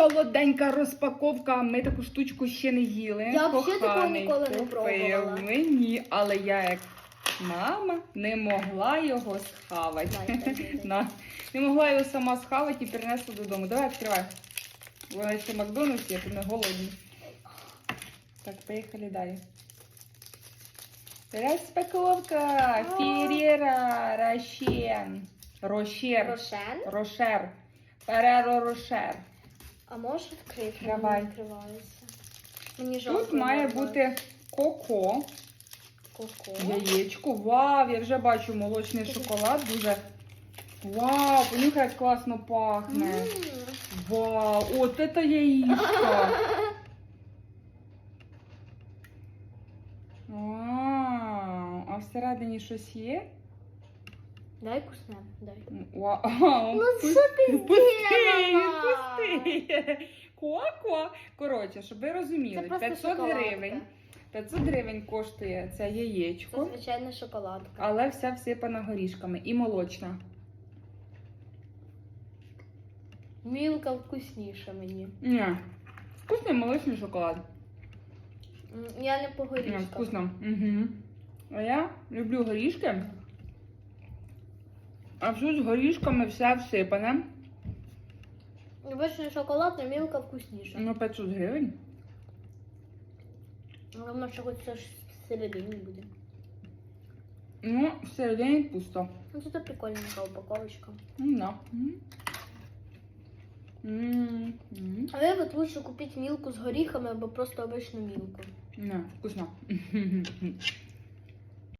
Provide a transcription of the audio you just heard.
солоденька розпаковка. Ми таку штучку ще не їли. Я взагалі такого ніколи не пробувала. мені, але я як мама не могла його схавати. На. Не могла його сама схавати і принесла додому. Давай відкривай. Вона ще Макдональдс, є, то не голодні. Так, поїхали далі. Розпаковка Феррера Рошен. Рошер. Рошен. Рошер. Фереро Рошер. А можеш відкрити? Давай. Відкривається. Мені жалко. Тут має його. бути коко, коко. яєчко. Вау, я вже бачу молочний шоколад. Дуже. Вау, понюхай, як класно пахне. М. Вау, от це яєчко. Вау, а всередині щось є? Дай кусне, дай. Вау. Ну що ти Пустий, зробила? пустий. Коко. Коротше, щоб ви розуміли, Це просто 500 шоколадка. гривень. 500 гривень коштує це Це яєчко, звичайна шоколадка. але вся всипана горішками і молочна. Мілка вкусніша мені. Ні. Вкусний молочний шоколад. М, Я не по Ні, горішкам. вкусно. Угу. А я люблю горішки. А все з горішками все всипане. Обичний шоколад, а мілка вкусніша. Ну, 500 гривень. Воно ще хоч це ж всередині буде. Ну, всередині пусто. Ну це прикольненька упаковочка. Ну, да. М. М, м. Але от лучше купити мілку з горіхами або просто обичну мілку. Не, вкусно.